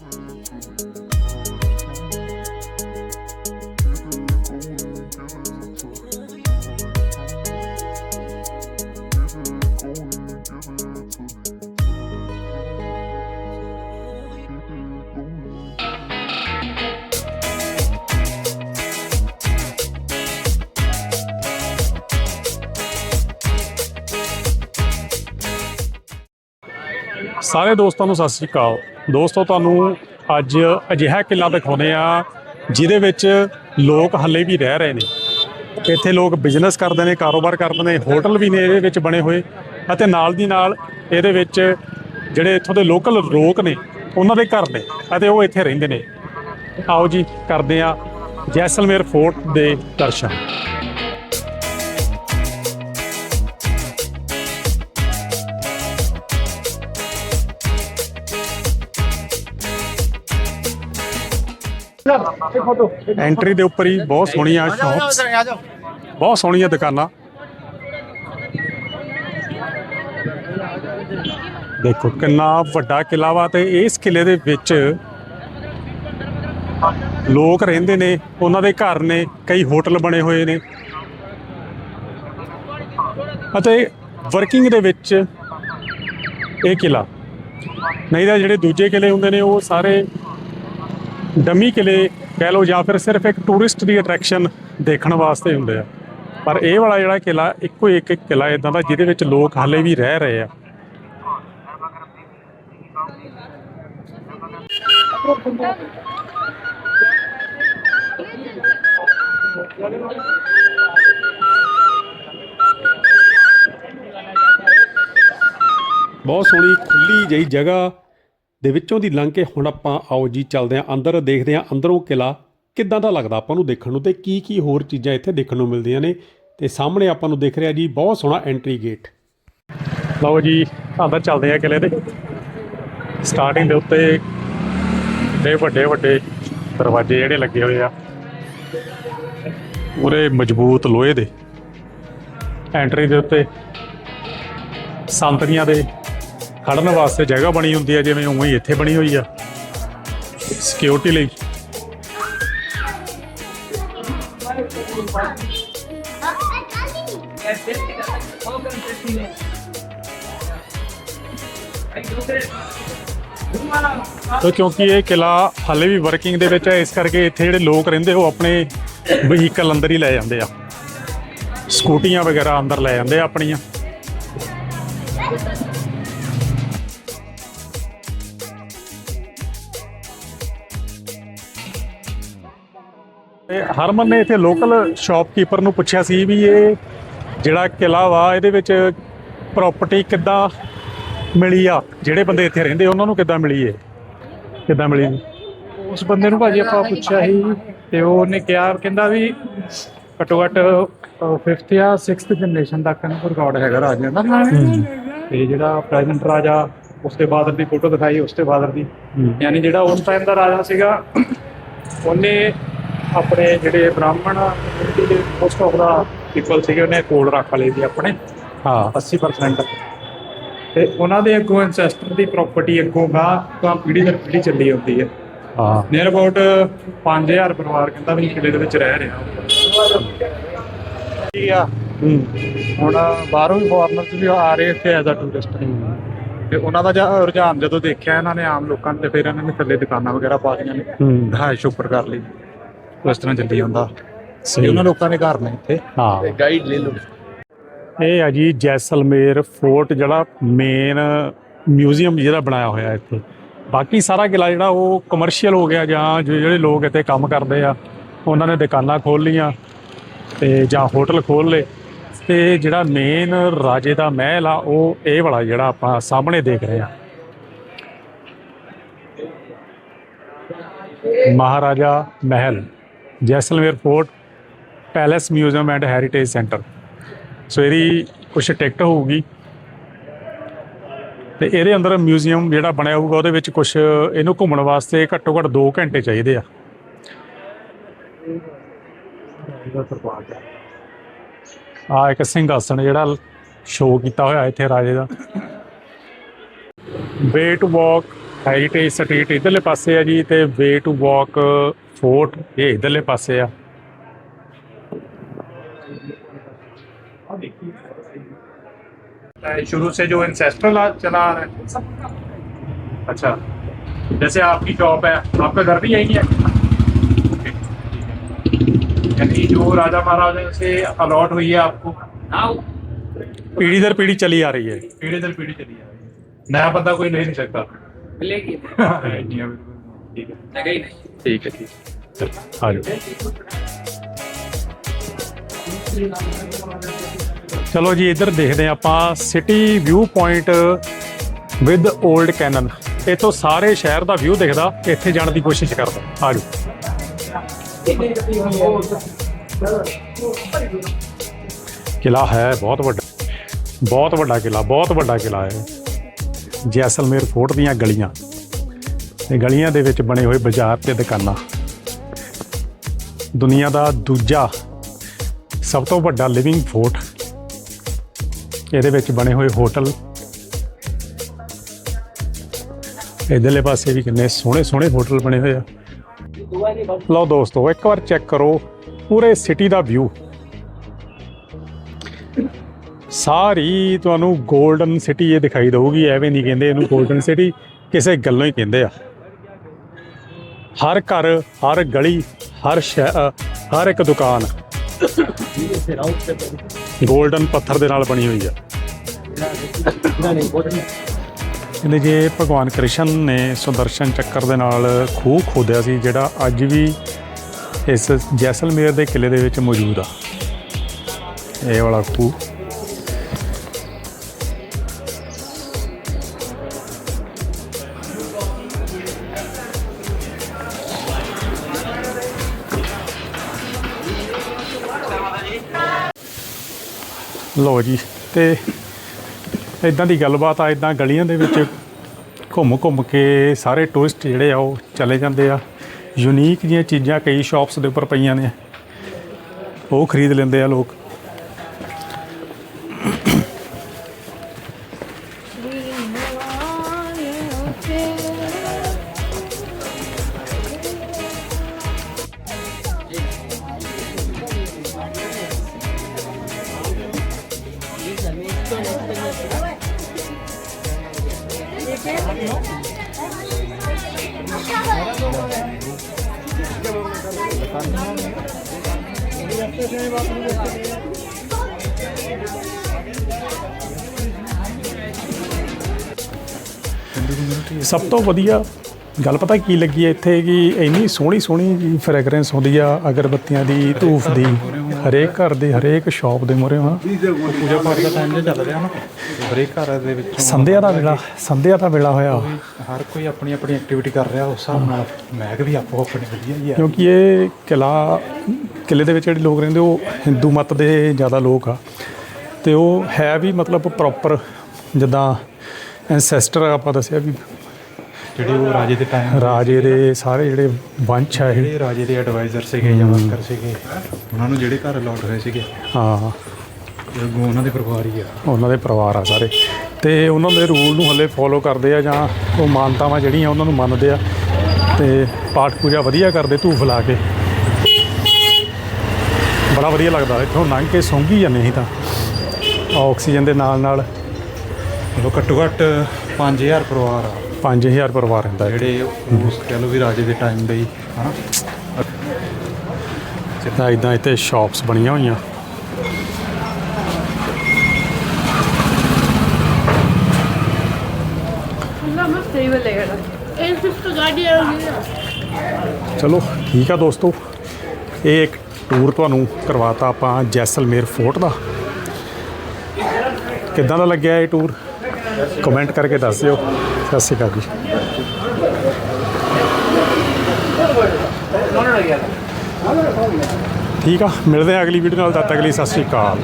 음, 음, 음. ਸਾਰੇ ਦੋਸਤਾਂ ਨੂੰ ਸਤਿ ਸ੍ਰੀ ਅਕਾਲ। ਦੋਸਤੋ, ਤੁਹਾਨੂੰ ਅੱਜ ਅਜਿਹਾ ਕਿਲਾ ਦਿਖਾਉਂਦੇ ਆ ਜਿਹਦੇ ਵਿੱਚ ਲੋਕ ਹੱਲੇ ਵੀ ਰਹਿ ਰਹੇ ਨੇ। ਇੱਥੇ ਲੋਕ ਬਿਜ਼ਨਸ ਕਰਦੇ ਨੇ, ਕਾਰੋਬਾਰ ਕਰਦੇ ਨੇ ਹੋਟਲ ਵੀ ਨੇ ਇਹਦੇ ਵਿੱਚ ਬਣੇ ਹੋਏ ਅਤੇ ਨਾਲ ਦੀ ਨਾਲ ਇਹਦੇ ਵਿੱਚ ਜਿਹੜੇ ਇੱਥੋਂ ਦੇ ਲੋਕਲ ਲੋਕ ਨੇ, ਉਹਨਾਂ ਦੇ ਘਰ ਨੇ ਅਤੇ ਉਹ ਇੱਥੇ ਰਹਿੰਦੇ ਨੇ। ਆਓ ਜੀ, ਕਰਦੇ ਆ ਜੈਸਲਮੇਰ ਫੋਰਟ ਦੇ ਦਰਸ਼ਨ। ਐਂਟਰੀ ਦੇ ਉੱਪਰ ਹੀ ਬਹੁਤ ਸੋਹਣੀਆਂ ਸ਼ਾਪਸ ਬਹੁਤ ਸੋਹਣੀਆਂ ਦੁਕਾਨਾਂ। ਦੇਖੋ ਕਿੰਨਾ ਵੱਡਾ ਕਿਲਾ ਵਾ ਤੇ ਇਸ ਕਿਲੇ ਦੇ ਵਿੱਚ ਲੋਕ ਰਹਿੰਦੇ ਨੇ ਉਹਨਾਂ ਦੇ ਘਰ ਨੇ ਕਈ ਹੋਟਲ ਬਣੇ ਹੋਏ ਨੇ। ਅਤੇ ਵਰਕਿੰਗ ਦੇ ਵਿੱਚ ਇਹ ਕਿਲਾ ਨਹੀਂ ਤਾਂ ਜਿਹੜੇ ਦੂਜੇ ਕਿਲੇ ਹੁੰਦੇ ਨੇ ਉਹ ਸਾਰੇ ਡਮੀ ਕਿਲੇ ਕਹਿ ਲਓ ਜਾਂ ਫਿਰ ਸਿਰਫ ਇੱਕ ਟੂਰਿਸਟ ਦੀ ਅਟਰੈਕਸ਼ਨ ਦੇਖਣ ਵਾਸਤੇ ਹੁੰਦੇ ਆ। ਪਰ ਇਹ ਵਾਲਾ ਜਿਹੜਾ ਕਿਲਾ, ਇੱਕੋ ਇੱਕ ਇੱਕ ਕਿਲਾ ਇਦਾਂ ਦਾ ਜਿਹਦੇ ਵਿੱਚ ਲੋਕ ਹਾਲੇ ਵੀ ਰਹਿ ਰਹੇ ਆ। ਬਹੁਤ ਸੋਹਣੀ ਖੁੱਲੀ ਜਿਹੀ ਜਗ੍ਹਾ। ਦੇ ਵਿੱਚੋਂ ਦੀ ਲੰਘ ਕੇ ਹੁਣ ਆਪਾਂ ਆਓ ਜੀ, ਚੱਲਦੇ ਆਂ ਅੰਦਰ, ਦੇਖਦੇ ਆਂ ਅੰਦਰੋਂ ਕਿਲਾ ਕਿੱਦਾਂ ਦਾ ਲੱਗਦਾ ਆਪਾਂ ਨੂੰ ਦੇਖਣ ਨੂੰ ਤੇ ਕੀ ਕੀ ਹੋਰ ਚੀਜ਼ਾਂ ਇੱਥੇ ਦੇਖਣ ਨੂੰ ਮਿਲਦੀਆਂ ਨੇ ਤੇ ਸਾਹਮਣੇ ਆਪਾਂ ਨੂੰ ਦਿਖ ਰਿਹਾ ਜੀ ਬਹੁਤ ਸੋਹਣਾ ਐਂਟਰੀ ਗੇਟ ਲਓ ਜੀ, ਅੰਦਰ ਚੱਲਦੇ ਆ ਕਿਲੇ ਦੇ। ਸਟਾਰਟਿੰਗ ਦੇ ਉੱਤੇ ਦੇ ਵੱਡੇ ਵੱਡੇ ਦਰਵਾਜ਼ੇ ਜਿਹੜੇ ਲੱਗੇ ਹੋਏ ਆ। ਪੂਰੇ ਮਜ਼ਬੂਤ ਲੋਹੇ ਦੇ। ਐਂਟਰੀ ਦੇ ਉੱਤੇ ਸੰਤਰੀਆਂ ਦੇ ਖੜਨ ਵਾਸਤੇ ਜਗ੍ਹਾ ਬਣੀ ਹੁੰਦੀ ਹੈ ਜਿਵੇਂ ਉਵੇਂ ਹੀ ਇੱਥੇ ਬਣੀ ਹੋਈ ਆ। ਸਿਕਿਉਰਿਟੀ ਲਈ। ਤੋ ਕਿਉਂਕਿ ਇਹ ਕਿਲਾ ਹਾਲੇ ਵੀ ਵਰਕਿੰਗ ਦੇ ਵਿੱਚ ਹੈ ਇਸ ਕਰਕੇ ਇੱਥੇ ਜਿਹੜੇ ਲੋਕ ਰਹਿੰਦੇ, ਉਹ ਆਪਣੇ ਵਹੀਕਲ ਅੰਦਰ ਹੀ ਲੈ ਜਾਂਦੇ ਆ। ਸਕੂਟੀਆਂ ਵਗੈਰਾ ਅੰਦਰ ਲੈ ਜਾਂਦੇ ਆ ਆਪਣੀਆਂ। ਹਰਮਨ ਨੇ ਇੱਥੇ ਲੋਕਲ ਸ਼ਾਪਕੀਪਰ ਨੂੰ ਪੁੱਛਿਆ ਸੀ ਵੀ ਇਹ ਜਿਹੜਾ ਕਿਲਾ ਵਾ ਇਹਦੇ ਵਿੱਚ ਪ੍ਰਾਪਰਟੀ ਕਿੱਦਾਂ ਮਿਲੀ ਆ? ਜਿਹੜੇ ਬੰਦੇ ਇੱਥੇ ਰਹਿੰਦੇ ਉਹਨਾਂ ਨੂੰ ਕਿੱਦਾਂ ਮਿਲੀ ਏ ਕਿੱਦਾਂ ਮਿਲੀ? ਉਸ ਬੰਦੇ ਨੂੰ ਭਾਜੀ ਆਪਾਂ ਪੁੱਛਿਆ ਸੀ ਤੇ ਉਹਨੇ ਕਿਹਾ ਕਹਿੰਦਾ ਵੀ ਘੱਟੋ ਘੱਟ 5th ਜਾਂ 6th ਜਨਰੇਸ਼ਨ ਤੱਕ ਨੂੰ ਰਿਕਾਰਡ ਹੈਗਾ ਰਾਜਿਆਂ ਦਾ। ਤੇ ਜਿਹੜਾ ਪ੍ਰੈਜ਼ੈਂਟ ਰਾਜਾ ਉਸ ਦੇ ਬਾਅਦ ਦੀ ਫੋਟੋ ਦਿਖਾਈ ਉਸ ਦੇ ਬਾਅਦ ਦੀ। ਯਾਨੀ ਜਿਹੜਾ ਉਸ ਟਾਈਮ ਦਾ ਰਾਜਾ ਸੀਗਾ ਉਹਨੇ ਆਪਣੇ ਜਿਹੜੇ ਬ੍ਰਾਹਮਣ community ਦੇ ਮੋਸਟ ਆਫ ਦਾ ਪੀਪਲ ਸੀਗੇ ਉਹਨੇ ਕੋਲ ਰੱਖ ਲਏ ਸੀ ਆਪਣੇ। ਹਾਂ। 80% ਤੇ ਉਹਨਾਂ ਦੇ ਅੱਗੋਂ ਐਂਸੈਸਟਰ ਦੀ ਪ੍ਰਾਪਰਟੀ ਅੱਗੋਂ ਗਾਂ ਗਾਂ ਪੀੜ੍ਹੀ ਦਰ ਪੀੜ੍ਹੀ ਚੱਲੀ ਆਉਂਦੀ ਹੈ। ਹਾਂ। ਨੀਅਰ ਅਬਾਊਟ 5000 ਪਰਿਵਾਰ ਕਹਿੰਦਾ ਵੀ ਕਿਲੇ ਦੇ ਵਿੱਚ ਰਹਿ ਰਿਹਾ। ਠੀਕ ਆ। ਹੂੰ। ਹੁਣ ਬਾਹਰੋਂ ਵੀ ਫੋਰਨਰਸ ਵੀ ਆ ਰਹੇ ਇੱਥੇ ਐਜ਼ ਅ ਟੂਰਿਸਟ ਤੇ ਉਹਨਾਂ ਦਾ ਜਾਂ- ਰੁਝਾਨ ਜਦੋਂ ਦੇਖਿਆ ਇਹਨਾਂ ਨੇ ਆਮ ਲੋਕਾਂ ਨੇ ਤੇ ਫਿਰ ਇਹਨਾਂ ਨੇ ਥੱਲੇ ਦੁਕਾਨਾਂ ਵਗੈਰਾ ਪਾ ਦਿੱਤੀਆਂ ਨੇ। ਹੂੰ। ਰਿਹਾਇਸ਼ ਉੱਪਰ ਕਰ ਲਈ। ਇਸ ਤਰ੍ਹਾਂ ਚੱਲੀ ਜਾਂਦਾ। ਸਹੀ। ਉਹਨਾਂ ਲੋਕਾਂ ਦੇ ਘਰ ਨੇ ਇੱਥੇ। ਹਾਂ। ਗਾਈਡ ਲੈ ਲਓ। ਇਹ ਆ ਜੀ ਜੈਸਲਮੇਰ ਫੋਰਟ ਜਿਹੜਾ ਮੇਨ ਮਿਊਜ਼ੀਅਮ ਜਿਹੜਾ ਬਣਾਇਆ ਹੋਇਆ ਇੱਥੇ। ਬਾਕੀ ਸਾਰਾ ਕਿਲਾ ਜਿਹੜਾ ਉਹ ਕਮਰਸ਼ੀਅਲ ਹੋ ਗਿਆ ਜਾਂ ਜੋ ਜਿਹੜੇ ਲੋਕ ਇੱਥੇ ਕੰਮ ਕਰਦੇ ਆ ਉਹਨਾਂ ਨੇ ਦੁਕਾਨਾਂ ਖੋਲ ਲੀਆਂ ਤੇ ਜਾਂ ਹੋਟਲ ਖੋਲ ਲਏ। ਤੇ ਜਿਹੜਾ ਮੇਨ ਰਾਜੇ ਦਾ ਮਹਿਲ ਆ ਉਹ ਇਹ ਵਾਲਾ ਜਿਹੜਾ ਆਪਾਂ ਸਾਹਮਣੇ ਦੇਖ ਰਹੇ ਆ। Maharaja Mahal. Jaisalmer fort palace museum and heritage centre. So ਇਹਦੀ ਕੁਛ ਟਿਕਟ ਹੋਊਗੀ। ਤੇ ਇਹਦੇ ਅੰਦਰ ਮਿਊਜ਼ੀਅਮ ਜਿਹੜਾ ਬਣਿਆ ਹੋਊਗਾ, ਉਹਦੇ ਵਿੱਚ ਕੁਝ ਇਹਨੂੰ ਘੁੰਮਣ ਵਾਸਤੇ ਘੱਟੋ ਘੱਟ 2 ਘੰਟੇ ਚਾਹੀਦੇ ਆ। ਆ ਇੱਕ ਸਿੰਘਾਸਣ ਜਿਹੜਾ ਸ਼ੋਅ ਕੀਤਾ ਹੋਇਆ ਇੱਥੇ ਰਾਜੇ ਦਾ। Way to walk heritage street ਇਧਰਲੇ ਪਾਸੇ ਆ ਜੀ, ਤੇ ਵੇ ਟੂ ਵਾਕ ਫੋਰਟ ਇਹ ਇਧਰਲੇ ਪਾਸੇ ਆ शुरू से जो इंसेस्ट्रल चला आ रहा है अच्छा जैसे आपकी जॉब है आपका घर भी यही है यानी जो राजा महाराजा से अलॉट हुई है आपको ਪੀੜੀ ਦਰ ਪੀੜੀ ਚਲੀ ਆ ਰਹੀ ਹੈ पीढ़ी दर पीढ़ी चली आ रही है नया बंदा कोई ले नहीं सकता मिलेगी नहीं है बिल्कुल। ठीक है ਠੀਕ ਹੈ ਜੀ। ਆ ਜਾਓ। ਚਲੋ ਜੀ, ਇੱਧਰ ਦੇਖਦੇ ਆਪਾਂ city view point with old cannon ਇਤੋਂ ਸਾਰੇ ਸ਼ਹਿਰ ਦਾ ਵਿਊ ਦਿਖਦਾ, ਇੱਥੇ ਜਾਣ ਦੀ ਕੋਸ਼ਿਸ਼ ਕਰਦਾ। ਆ ਜਾਓ। ਕਿਲਾ ਹੈ, ਬਹੁਤ ਵੱਡਾ। ਬਹੁਤ ਵੱਡਾ ਕਿਲਾ ਬਹੁਤ ਵੱਡਾ ਕਿਲਾ ਹੈ। ਜੈਸਲਮੇਰ ਫੋਰਟ ਦੀਆਂ ਗਲੀਆਂ। ਤੇ ਗਲੀਆਂ ਦੇ ਵਿੱਚ ਬਣੇ ਹੋਏ ਬਾਜ਼ਾਰ ਤੇ ਦੁਕਾਨਾਂ। ਦੁਨੀਆ ਦਾ ਦੂਜਾ ਸਭ ਤੋਂ ਵੱਡਾ ਲਿਵਿੰਗ ਫੋਰਟ ਇਹਦੇ ਵਿੱਚ ਬਣੇ ਹੋਏ ਹੋਟਲ। ਇਧਰਲੇ ਪਾਸੇ ਵੀ ਕਿੰਨੇ ਸੋਹਣੇ ਸੋਹਣੇ ਹੋਟਲ ਬਣੇ ਹੋਏ ਆ। ਲਓ ਦੋਸਤੋ, ਇੱਕ ਵਾਰ ਚੈੱਕ ਕਰੋ, ਪੂਰੇ ਸਿਟੀ ਦਾ ਵਿਊ ਸਾਰੀ ਤੁਹਾਨੂੰ 골ਡਨ ਸਿਟੀ ਇਹ ਦਿਖਾਈ ਦੇਊਗੀ, ਐਵੇਂ ਨਹੀਂ ਕਹਿੰਦੇ ਇਹਨੂੰ 골ਡਨ ਸਿਟੀ ਕਿਸੇ ਗੱਲੋਂ ਹੀ ਕਹਿੰਦੇ ਆ। ਹਰ ਘਰ, ਹਰ ਗਲੀ, ਹਰ ਸ਼ਹਿ ਹਰ ਇੱਕ ਦੁਕਾਨ। 골ਡਨ ਪੱਥਰ ਦੇ ਨਾਲ ਬਣੀ ਹੋਈ ਆ। ਕਹਿੰਦੇ ਜੇ ਭਗਵਾਨ ਕ੍ਰਿਸ਼ਨ ਨੇ ਸੁਦਰਸ਼ਨ ਚੱਕਰ ਦੇ ਨਾਲ ਖੂਹ ਖੋਦਿਆ ਸੀ, ਜਿਹੜਾ ਅੱਜ ਵੀ ਇਸ ਜੈਸਲਮੇਰ ਦੇ ਕਿਲੇ ਦੇ ਵਿੱਚ ਮੌਜੂਦ ਆ। ਇਹ ਵਾਲਾ ਖੂਹ। ਲੋ ਜੀ, ਤੇ ਇਦਾਂ ਦੀ ਗੱਲਬਾਤ ਆ ਇਦਾਂ ਗਲੀਆਂ ਦੇ ਵਿੱਚ ਘੁੰਮ ਘੁੰਮ ਕੇ ਸਾਰੇ ਟੂਰਿਸਟ ਜਿਹੜੇ ਆ, ਉਹ ਚਲੇ ਜਾਂਦੇ ਆ। ਯੂਨੀਕ ਜੀਆਂ ਚੀਜ਼ਾਂ ਕਈ ਸ਼ਾਪਸ ਦੇ ਉੱਪਰ ਪਈਆਂ ਨੇ, ਉਹ ਖਰੀਦ ਲੈਂਦੇ ਆ ਲੋਕ। ਸਭ ਤੋਂ ਵਧੀਆ ਗੱਲ ਪਤਾ ਕੀ ਲੱਗੀ ਹੈ ਇੱਥੇ ਕਿ ਇੰਨੀ ਸੋਹਣੀ ਸੋਹਣੀ ਜੀ ਫ੍ਰੈਗਰੈਂਸ ਹੁੰਦੀ ਆ ਅਗਰਬੱਤੀਆਂ ਦੀ, ਧੂਫ ਦੀ। ਹਰੇਕ ਘਰ ਦੇ ਹਰੇਕ ਸ਼ਾਪ ਦੇ ਮੂਹਰੇ ਹਾਂ ਪੂਜਾ ਪਾਠ ਦਾ ਟਾਈਮ ਜੇ ਚੱਲ ਰਿਹਾ ਨਾ। ਹਰੇਕ ਘਰ ਦੇ ਵਿੱਚ ਸੰਧਿਆ ਦਾ ਵੇਲਾ ਸੰਧਿਆ ਦਾ ਵੇਲਾ ਹੋਇਆ ਹਰ ਕੋਈ ਆਪਣੀ ਆਪਣੀ ਐਕਟੀਵਿਟੀ ਕਰ ਰਿਹਾ ਉਸ ਹਿਸਾਬ ਨਾਲ। ਮੈਂ ਵੀ ਆਪੋ ਆਪਣੀ ਵਧੀਆ ਹੀ ਆ। ਕਿਉਂਕਿ ਇਹ ਕਿਲਾ ਕਿਲੇ ਦੇ ਵਿੱਚ ਜਿਹੜੇ ਲੋਕ ਰਹਿੰਦੇ ਉਹ ਹਿੰਦੂ ਮਤ ਦੇ ਜ਼ਿਆਦਾ ਲੋਕ ਆ। ਤੇ ਉਹ ਹੈ ਵੀ ਮਤਲਬ ਪ੍ਰੋਪਰ ਜਿੱਦਾਂ ਐਂਸੈਸਟਰ ਆਪਾਂ ਦੱਸਿਆ ਵੀ ਜਿਹੜੇ ਉਹ ਰਾਜੇ ਦੇ ਟਾਈਮ ਰਾਜੇ ਦੇ ਸਾਰੇ ਜਿਹੜੇ ਵੰਸ਼ ਆ ਇਹ। ਜਿਹੜੇ ਰਾਜੇ ਦੇ ਐਡਵਾਈਜ਼ਰ ਸੀਗੇ ਜਾਂ ਵਰਕਰ ਸੀਗੇ ਉਹਨਾਂ ਨੂੰ ਜਿਹੜੇ ਘਰ ਅਲਾਟ ਹੋਏ ਸੀਗੇ। ਹਾਂ। ਇਹ ਅੱਗੋਂ ਉਹਨਾਂ ਦੇ ਪਰਿਵਾਰ ਹੀ ਆ। ਉਹਨਾਂ ਦੇ ਪਰਿਵਾਰ ਆ ਸਾਰੇ। ਤੇ ਉਹਨਾਂ ਦੇ ਰੂਲ ਨੂੰ ਹੱਲੇ ਫੋਲੋ ਕਰਦੇ ਆ ਜਾਂ ਉਹ ਮਾਨਤਾਵਾਂ ਜਿਹੜੀਆਂ ਉਹਨਾਂ ਨੂੰ ਮੰਨਦੇ ਆ ਤੇ ਪਾਠ ਪੂਜਾ ਵਧੀਆ ਕਰਦੇ ਧੂਫ ਲਾ ਕੇ। ਬੜਾ ਵਧੀਆ ਲੱਗਦਾ ਇੱਥੋਂ ਲੰਘ ਕੇ ਸੌਂਗੀ ਜਾਂਦੇ ਅਸੀਂ ਤਾਂ। ਆਕਸੀਜਨ ਦੇ ਨਾਲ ਨਾਲ ਉਹ ਘੱਟੋ ਘੱਟ 5000 ਪਰਿਵਾਰ ਆ। 5000 ਪਰਿਵਾਰ ਰਹਿੰਦਾ ਹੈ ਜਿਹੜੇ ਉਸ ਕਹਿ ਲਓ ਵੀ ਰਾਜੇ ਦੇ ਟਾਈਮ ਦੇ ਹੀ ਜਿੱਦਾਂ ਇਦਾਂ ਇੱਥੇ ਸ਼ਾਪਸ ਬਣੀਆਂ ਹੋਈਆਂ। ਚਲੋ ਠੀਕ ਆ ਦੋਸਤੋ। ਇਹ ਇੱਕ ਟੂਰ ਤੁਹਾਨੂੰ ਕਰਵਾਤਾ ਆਪਾਂ ਜੈਸਲਮੇਰ ਫੋਰਟ ਦਾ। ਕਿੱਦਾਂ ਦਾ ਲੱਗਿਆ ਇਹ ਟੂਰ ਕਮੈਂਟ ਕਰਕੇ ਦੱਸ ਦਿਓ। ਸਤਿ ਸ਼੍ਰੀ ਅਕਾਲ ਜੀ ਠੀਕ ਆ, ਮਿਲਦੇ ਆ ਅਗਲੀ ਵੀਡੀਓ ਨਾਲ, ਤਦ ਤੱਕ ਲਈ ਸਤਿ ਸ਼੍ਰੀ ਅਕਾਲ।